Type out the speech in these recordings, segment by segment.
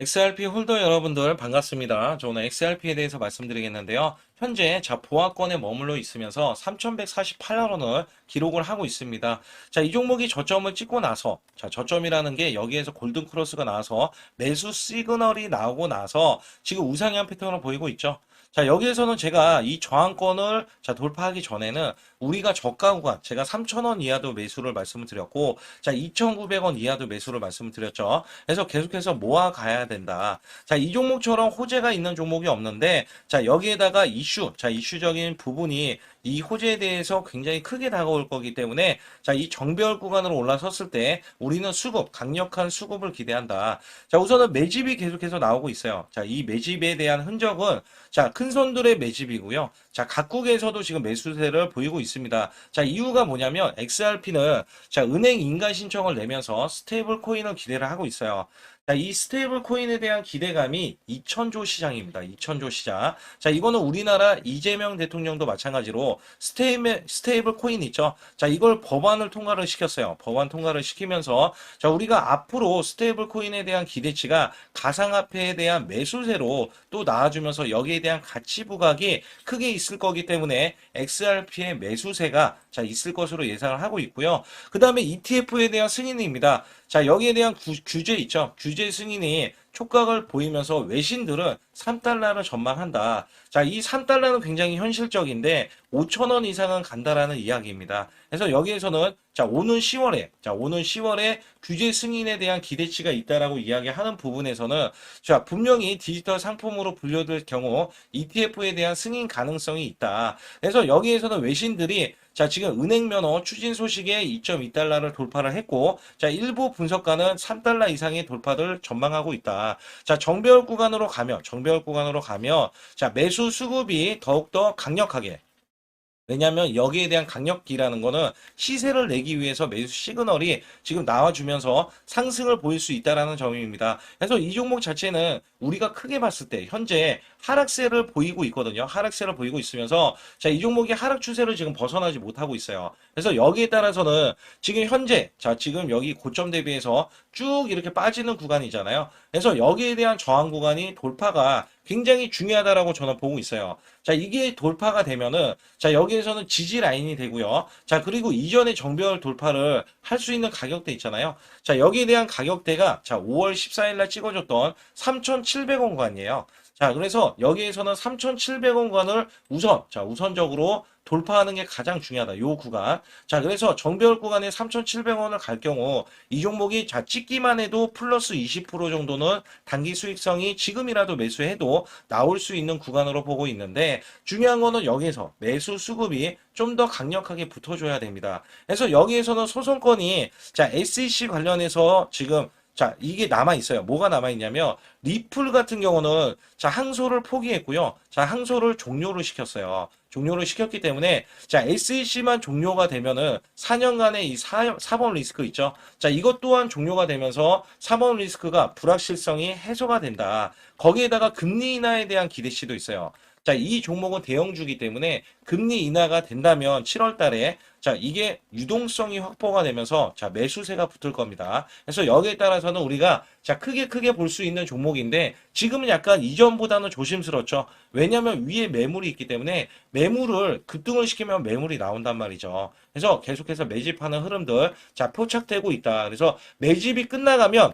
XRP 홀더 여러분들 반갑습니다. 저 오늘 XRP에 대해서 말씀드리겠는데요. 현재 자 보합권에 머물러 있으면서 3,148원을 기록을 하고 있습니다. 자, 이 종목이 저점을 찍고 나서 자, 저점이라는 게 여기에서 골든 크로스가 나와서 매수 시그널이 나오고 나서 지금 우상향 패턴을 보이고 있죠. 자, 여기에서는 제가 이 저항권을 자, 돌파하기 전에는 우리가 저가 구간, 제가 3,000원 이하도 매수를 말씀을 드렸고, 자, 2,900원 이하도 매수를 말씀을 드렸죠. 그래서 계속해서 모아가야 된다. 자, 이 종목처럼 호재가 있는 종목이 없는데, 자, 여기에다가 이슈, 자, 이슈적인 부분이 이 호재에 대해서 굉장히 크게 다가올 거기 때문에, 자, 이 정배열 구간으로 올라섰을 때 우리는 수급, 강력한 수급을 기대한다. 자, 우선은 매집이 계속해서 나오고 있어요. 자, 이 매집에 대한 흔적은, 자, 큰 손들의 매집이고요. 자, 각국에서도 지금 매수세를 보이고 있습니다. 자, 이유가 뭐냐면 XRP는 자, 은행 인가 신청을 내면서 스테이블 코인을 기대를 하고 있어요. 자, 이 스테이블 코인에 대한 기대감이 2천조 시장입니다. 2천조 시장. 자, 이거는 우리나라 이재명 대통령도 마찬가지로 스테이블, 스테이블 코인 있죠. 자, 이걸 법안을 통과를 시켰어요. 법안 통과를 시키면서 자, 우리가 앞으로 스테이블 코인에 대한 기대치가 가상화폐에 대한 매수세로 또 나와주면서 여기에 대한 가치 부각이 크게 있을 거기 때문에 XRP의 매수세가 자, 있을 것으로 예상을 하고 있고요. 그 다음에 ETF에 대한 승인입니다. 자, 여기에 대한 구- 규제 있죠. 규제 승인이 촉각을 보이면서 외신들은 3달러를 전망한다. 자, 이 3달러는 굉장히 현실적인데 5천원 이상은 간다라는 이야기입니다. 그래서 여기에서는 자, 오는 10월에 자, 오는 10월에 규제 승인에 대한 기대치가 있다라고 이야기하는 부분에서는 자, 분명히 디지털 상품으로 분류될 경우 ETF에 대한 승인 가능성이 있다. 그래서 여기에서는 외신들이 자, 지금 은행 면허 추진 소식에 2.2달러를 돌파를 했고, 자, 일부 분석가는 3달러 이상의 돌파를 전망하고 있다. 자, 정배열 구간으로 가면, 정배열 구간으로 가면, 자, 매수 수급이 더욱더 강력하게, 왜냐하면 여기에 대한 강력기라는 거는 시세를 내기 위해서 매수 시그널이 지금 나와주면서 상승을 보일 수 있다라는 점입니다. 그래서 이 종목 자체는 우리가 크게 봤을 때 현재 하락세를 보이고 있거든요. 하락세를 보이고 있으면서 자, 이 종목이 하락 추세를 지금 벗어나지 못하고 있어요. 그래서 여기에 따라서는 지금 현재 자, 지금 여기 고점 대비해서 쭉 이렇게 빠지는 구간이잖아요. 그래서 여기에 대한 저항 구간이 돌파가 굉장히 중요하다라고 저는 보고 있어요. 자, 이게 돌파가 되면은 자, 여기에서는 지지 라인이 되고요. 자, 그리고 이전에 정배열 돌파를 할 수 있는 가격대 있잖아요. 자, 여기에 대한 가격대가 자, 5월 14일 날 찍어줬던 3,700원 관이에요. 자, 그래서 여기에서는 3,700원관을 우선, 자, 우선적으로 돌파하는 게 가장 중요하다. 요 구간. 자, 그래서 정배열 구간에 3,700원을 갈 경우 이 종목이 자, 찍기만 해도 플러스 20% 정도는 단기 수익성이 지금이라도 매수해도 나올 수 있는 구간으로 보고 있는데 중요한 거는 여기에서 매수 수급이 좀 더 강력하게 붙어줘야 됩니다. 그래서 여기에서는 소송건이 자, SEC 관련해서 지금 자, 이게 남아 있어요. 뭐가 남아 있냐면 리플 같은 경우는 자, 항소를 포기했고요. 자, 항소를 종료를 시켰어요. 종료를 시켰기 때문에 자, SEC만 종료가 되면은 4년간의 이 사, 사법 리스크 있죠. 자, 이것 또한 종료가 되면서 사법 리스크가 불확실성이 해소가 된다. 거기에다가 금리 인하에 대한 기대치도 있어요. 자, 이 종목은 대형주기 때문에 금리 인하가 된다면 7월 달에 자, 이게 유동성이 확보가 되면서 자, 매수세가 붙을 겁니다. 그래서 여기에 따라서는 우리가 자, 크게 크게 볼 수 있는 종목인데 지금은 약간 이전보다는 조심스럽죠. 왜냐하면 위에 매물이 있기 때문에 매물을 급등을 시키면 매물이 나온단 말이죠. 그래서 계속해서 매집하는 흐름들 자, 포착되고 있다. 그래서 매집이 끝나가면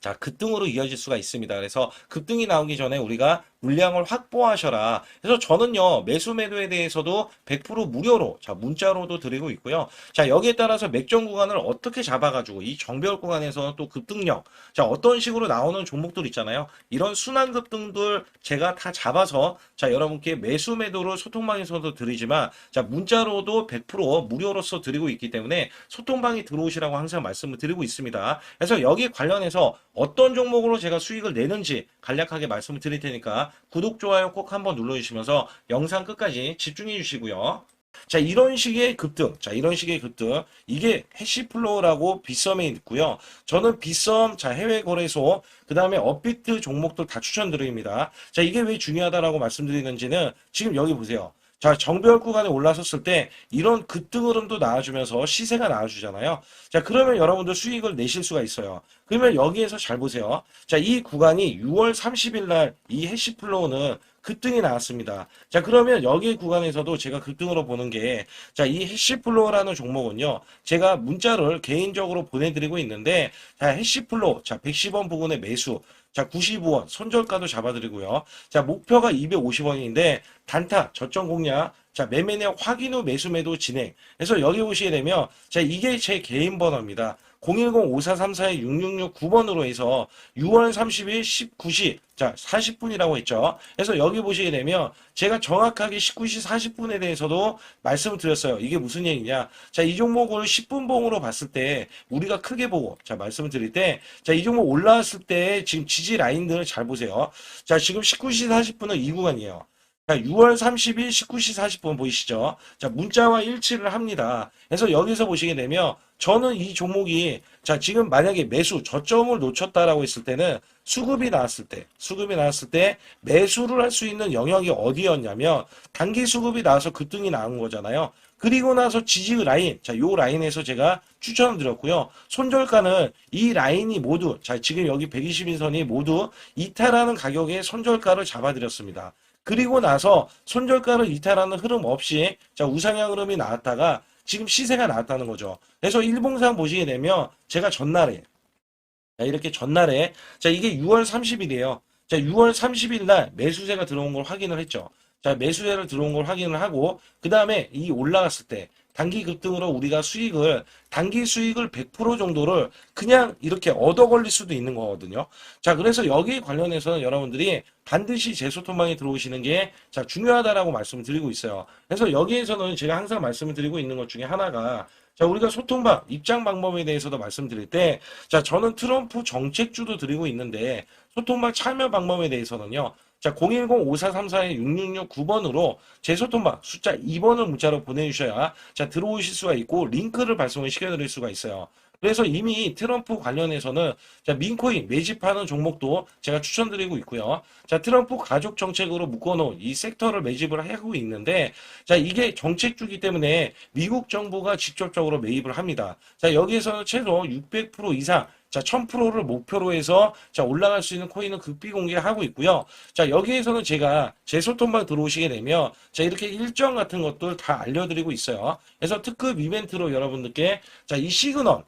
자, 급등으로 이어질 수가 있습니다. 그래서 급등이 나오기 전에 우리가 물량을 확보하셔라. 그래서 저는요, 매수 매도에 대해서도 100% 무료로, 자, 문자로도 드리고 있고요. 자, 여기에 따라서 맥점 구간을 어떻게 잡아가지고 이 정배열 구간에서는 또 급등력, 자, 어떤 식으로 나오는 종목들 있잖아요. 이런 순환 급등들 제가 다 잡아서, 자, 여러분께 매수 매도를 소통방에서도 드리지만, 자, 문자로도 100% 무료로서 드리고 있기 때문에 소통방에 들어오시라고 항상 말씀을 드리고 있습니다. 그래서 여기 관련해서 어떤 종목으로 제가 수익을 내는지 간략하게 말씀을 드릴 테니까 구독, 좋아요 꼭 한번 눌러주시면서 영상 끝까지 집중해 주시고요. 자, 이런 식의 급등. 자, 이런 식의 급등. 이게 해시플로우라고 빗썸에 있고요. 저는 빗썸, 자, 해외 거래소, 그 다음에 업비트 종목들 다 추천드립니다. 자, 이게 왜 중요하다라고 말씀드리는지는 지금 여기 보세요. 자, 정배열 구간에 올라섰을 때 이런 급등 흐름도 나와주면서 시세가 나와주잖아요. 자, 그러면 여러분들 수익을 내실 수가 있어요. 그러면 여기에서 잘 보세요. 자, 이 구간이 6월 30일 날 이 해시 플로우는 급등이 나왔습니다. 자, 그러면 여기 구간에서도 제가 급등으로 보는 게, 자, 이 해시플로우라는 종목은요, 제가 문자를 개인적으로 보내드리고 있는데, 자, 해시플로우, 자, 110원 부근의 매수, 자, 95원, 손절가도 잡아드리고요. 자, 목표가 250원인데, 단타, 저점 공략, 자, 매매내 확인 후 매수 매도 진행. 그래서 여기 보시게 되면, 자, 이게 제 개인 번호입니다. 010-5434-6669번으로 해서 6월 30일 19시, 자, 40분이라고 했죠. 그래서 여기 보시게 되면 제가 정확하게 19시 40분에 대해서도 말씀을 드렸어요. 이게 무슨 얘기냐. 자, 이 종목을 10분 봉으로 봤을 때 우리가 크게 보고, 자, 말씀을 드릴 때, 자, 이 종목 올라왔을 때 지금 지지 라인들을 잘 보세요. 자, 지금 19시 40분은 이 구간이에요. 자, 6월 30일 19시 40분 보이시죠? 자, 문자와 일치를 합니다. 그래서 여기서 보시게 되면 저는 이 종목이 자, 지금 만약에 매수 저점을 놓쳤다라고 했을 때는 수급이 나왔을 때, 수급이 나왔을 때 매수를 할 수 있는 영역이 어디였냐면 단기 수급이 나와서 급등이 나온 거잖아요. 그리고 나서 지지 라인, 자, 요 라인에서 제가 추천을 드렸고요. 손절가는 이 라인이 모두, 자, 지금 여기 120인선이 모두 이탈하는 가격에 손절가를 잡아드렸습니다. 그리고 나서 손절가를 이탈하는 흐름 없이 자 우상향 흐름이 나왔다가 지금 시세가 나왔다는 거죠. 그래서 일봉상 보시게 되면 제가 전날에 자, 이렇게 전날에 자 이게 6월 30일이에요. 자 6월 30일 날 매수세가 들어온 걸 확인을 했죠. 자 매수세를 들어온 걸 확인을 하고 그 다음에 이 올라갔을 때 단기 급등으로 우리가 수익을 단기 수익을 100% 정도를 그냥 이렇게 얻어 걸릴 수도 있는 거거든요. 자, 그래서 여기 관련해서는 여러분들이 반드시 제 소통방에 들어오시는 게 자, 중요하다라고 말씀을 드리고 있어요. 그래서 여기에서는 제가 항상 말씀을 드리고 있는 것 중에 하나가 자, 우리가 소통방, 입장 방법에 대해서도 말씀드릴 때, 자, 저는 트럼프 정책주도 드리고 있는데, 소통방 참여 방법에 대해서는요, 자, 010-5434-6669번으로 제 소통방 숫자 2번을 문자로 보내주셔야 자, 들어오실 수가 있고 링크를 발송을 시켜드릴 수가 있어요. 그래서 이미 트럼프 관련해서는 자, 민코인 매집하는 종목도 제가 추천드리고 있고요. 자, 트럼프 가족 정책으로 묶어놓은 이 섹터를 매집을 하고 있는데 자, 이게 정책주기 때문에 미국 정부가 직접적으로 매입을 합니다. 자, 여기에서는 최소 600% 이상 자, 1000%를 목표로 해서 자, 올라갈 수 있는 코인은 극비 공개하고 있고요. 자, 여기에서는 제가 제 소통방 들어오시게 되면 자, 이렇게 일정 같은 것들 다 알려드리고 있어요. 그래서 특급 이벤트로 여러분들께 자, 이 시그널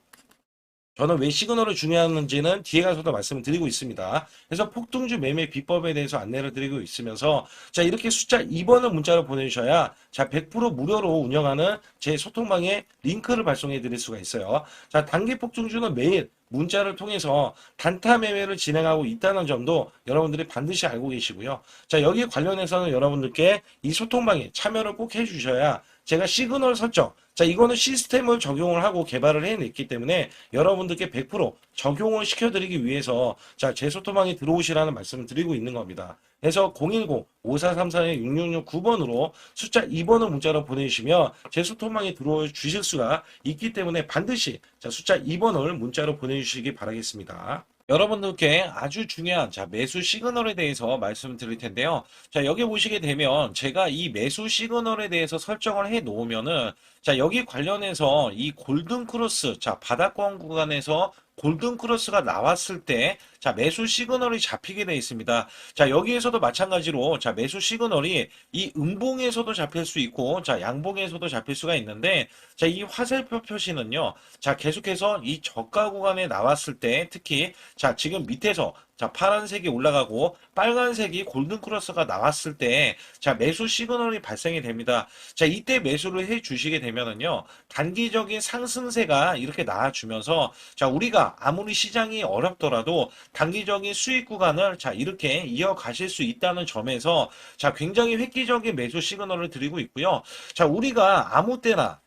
저는 왜 시그널을 중요하는지는 뒤에 가서도 말씀을 드리고 있습니다. 그래서 폭등주 매매 비법에 대해서 안내를 드리고 있으면서 자 이렇게 숫자 2번을 문자로 보내주셔야 자 100% 무료로 운영하는 제 소통방에 링크를 발송해 드릴 수가 있어요. 자 단기 폭등주는 매일 문자를 통해서 단타 매매를 진행하고 있다는 점도 여러분들이 반드시 알고 계시고요. 자 여기에 관련해서는 여러분들께 이 소통방에 참여를 꼭 해주셔야 제가 시그널 설정 자, 이거는 시스템을 적용을 하고 개발을 해냈기 때문에 여러분들께 100% 적용을 시켜드리기 위해서 자, 제 소통방에 들어오시라는 말씀을 드리고 있는 겁니다. 그래서 010-5434-6669번으로 숫자 2번을 문자로 보내주시면 제 소통방에 들어와 주실 수가 있기 때문에 반드시 자, 숫자 2번을 문자로 보내주시기 바라겠습니다. 여러분들께 아주 중요한 자 매수 시그널에 대해서 말씀드릴 텐데요. 자 여기 보시게 되면 제가 이 매수 시그널에 대해서 설정을 해 놓으면은 자 여기 관련해서 이 골든 크로스 자 바닥권 구간에서 골든 크로스가 나왔을 때, 자, 매수 시그널이 잡히게 되어 있습니다. 자, 여기에서도 마찬가지로, 자, 매수 시그널이 이 음봉에서도 잡힐 수 있고, 자, 양봉에서도 잡힐 수가 있는데, 자, 이 화살표 표시는요, 자, 계속해서 이 저가 구간에 나왔을 때, 특히, 자, 지금 밑에서, 자, 파란색이 올라가고 빨간색이 골든 크로스가 나왔을 때, 자, 매수 시그널이 발생이 됩니다. 자, 이때 매수를 해 주시게 되면은요, 단기적인 상승세가 이렇게 나와 주면서, 자, 우리가 아무리 시장이 어렵더라도 단기적인 수익 구간을 자, 이렇게 이어 가실 수 있다는 점에서, 자, 굉장히 획기적인 매수 시그널을 드리고 있고요. 자, 우리가 아무 때나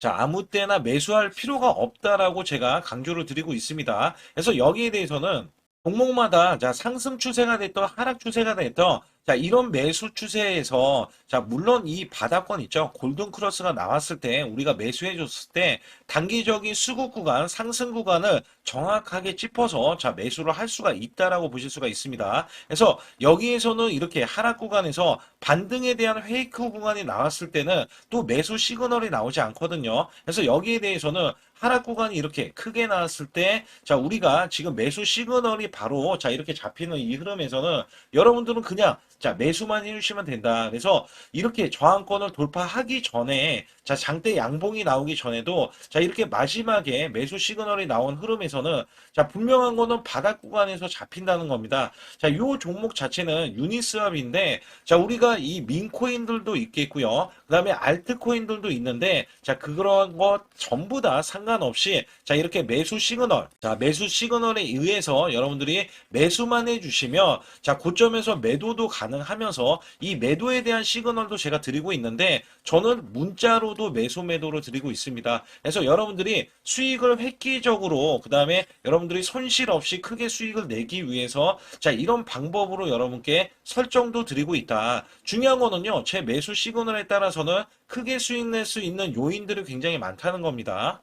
자, 아무 때나 매수할 필요가 없다라고 제가 강조를 드리고 있습니다. 그래서 여기에 대해서는 종목마다 자 상승 추세가 됐던 하락 추세가 됐던 자 이런 매수 추세에서 자 물론 이 바닥권 있죠? 골든 크로스가 나왔을 때 우리가 매수해 줬을 때 단기적인 수급 구간 상승 구간을 정확하게 짚어서 자 매수를 할 수가 있다라고 보실 수가 있습니다. 그래서 여기에서는 이렇게 하락 구간에서 반등에 대한 페이크 구간이 나왔을 때는 또 매수 시그널이 나오지 않거든요. 그래서 여기에 대해서는 하락 구간이 이렇게 크게 나왔을 때, 자, 우리가 지금 매수 시그널이 바로, 자, 이렇게 잡히는 이 흐름에서는 여러분들은 그냥, 자, 매수만 해주시면 된다. 그래서 이렇게 저항권을 돌파하기 전에, 자, 장대 양봉이 나오기 전에도, 자, 이렇게 마지막에 매수 시그널이 나온 흐름에서는, 자, 분명한 거는 바닥 구간에서 잡힌다는 겁니다. 자, 요 종목 자체는 유니스왑인데, 자, 우리가 이 민코인들도 있겠고요. 그 다음에 알트코인들도 있는데, 자, 그런 것 전부 다 상관없이, 자, 이렇게 매수 시그널, 자, 매수 시그널에 의해서 여러분들이 매수만 해 주시면, 자, 고점에서 매도도 가능 하면서, 이 매도에 대한 시그널도 제가 드리고 있는데, 저는 문자로도 매수 매도로 드리고 있습니다. 그래서 여러분들이 수익을 획기적으로, 그 다음에 여러분들이 손실 없이 크게 수익을 내기 위해서, 자, 이런 방법으로 여러분께 설정도 드리고 있다. 중요한 거는요, 제 매수 시그널에 따라서는 크게 수익 낼 수 있는 요인들이 굉장히 많다는 겁니다.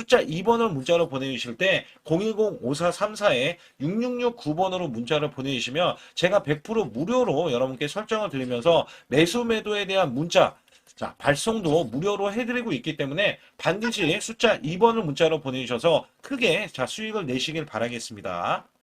숫자 2번을 문자로 보내주실 때 010-5434에 6669번으로 문자를 보내주시면 제가 100% 무료로 여러분께 설정을 드리면서 매수 매도에 대한 문자 자, 발송도 무료로 해드리고 있기 때문에 반드시 숫자 2번을 문자로 보내주셔서 크게 자, 수익을 내시길 바라겠습니다.